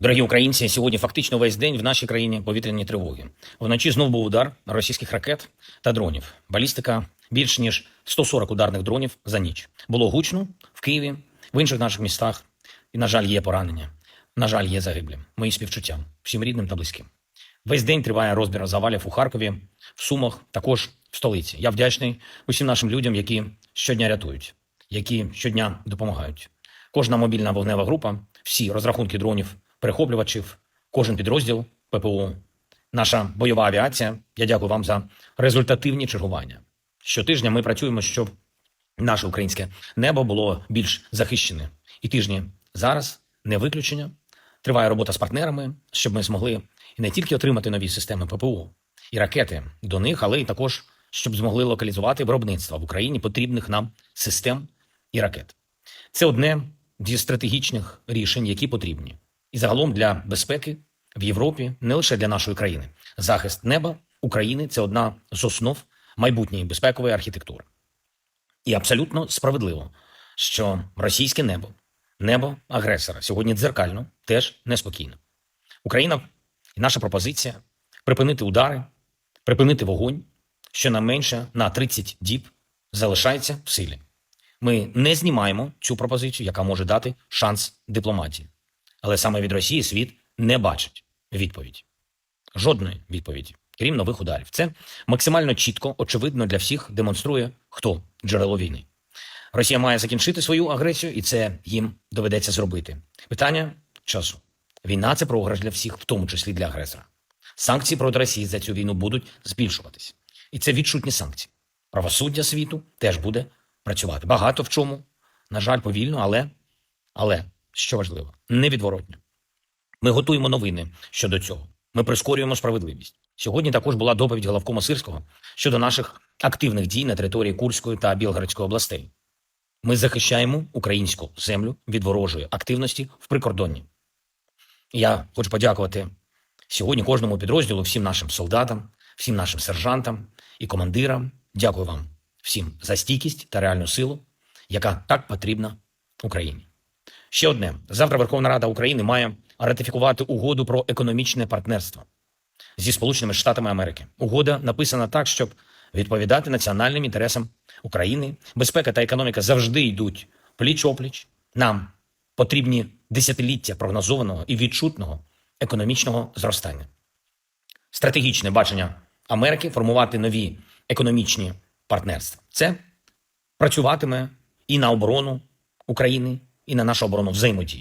Дорогі українці, сьогодні фактично весь день в нашій країні повітряні тривоги. Вночі знов був удар російських ракет та дронів. Балістика більш ніж 140 ударних дронів за ніч. Було гучно в Києві, в інших наших містах. І, на жаль, є поранення. На жаль, є загиблі. Мої співчуття всім рідним та близьким. Весь день триває розбір завалів у Харкові, в Сумах, також в столиці. Я вдячний усім нашим людям, які щодня рятують, які щодня допомагають. Кожна мобільна вогнева група, всі розрахунки дронів, перехоплювачів, кожен підрозділ ППО, наша бойова авіація. Я дякую вам за результативні чергування. Щотижня ми працюємо, щоб наше українське небо було більш захищене. І тижні зараз не виключення. Триває робота з партнерами, щоб ми змогли не тільки отримати нові системи ППО і ракети до них, але й також щоб змогли локалізувати виробництво в Україні потрібних нам систем і ракет. Це одне зі стратегічних рішень, які потрібні, і загалом для безпеки в Європі, не лише для нашої країни. Захист неба України це одна з основ майбутньої безпекової архітектури. І абсолютно справедливо, що російське небо, небо агресора сьогодні дзеркально теж неспокійно. Україна і наша пропозиція припинити удари, припинити вогонь, щонайменше на 30 діб залишається в силі. Ми не знімаємо цю пропозицію, яка може дати шанс дипломатії. Але саме від Росії світ не бачить відповіді. Жодної відповіді, крім нових ударів. Це максимально чітко, очевидно для всіх демонструє, хто джерело війни. Росія має закінчити свою агресію, і це їм доведеться зробити. Питання часу. Війна це програш для всіх, в тому числі для агресора. Санкції проти Росії за цю війну будуть збільшуватись. І це відчутні санкції. Правосуддя світу теж буде працювати. Багато в чому, на жаль, повільно, але, але що важливо, невідворотно. Ми готуємо новини щодо цього. Ми прискорюємо справедливість. Сьогодні також була доповідь головкома Сирського щодо наших активних дій на території Курської та Білгородської областей. Ми захищаємо українську землю від ворожої активності в прикордонні. Я хочу подякувати сьогодні кожному підрозділу, всім нашим солдатам, всім нашим сержантам і командирам. Дякую вам всім за стійкість та реальну силу, яка так потрібна Україні. Ще одне: завтра Верховна Рада України має ратифікувати угоду про економічне партнерство зі Сполученими Штатами Америки. Угода написана так, щоб відповідати національним інтересам України. Безпека та економіка завжди йдуть пліч опліч. Нам потрібні десятиліття прогнозованого і відчутного економічного зростання. Стратегічне бачення Америки формувати нові економічні партнерства. Це працюватиме і на оборону України, і на нашу оборону взаємодії.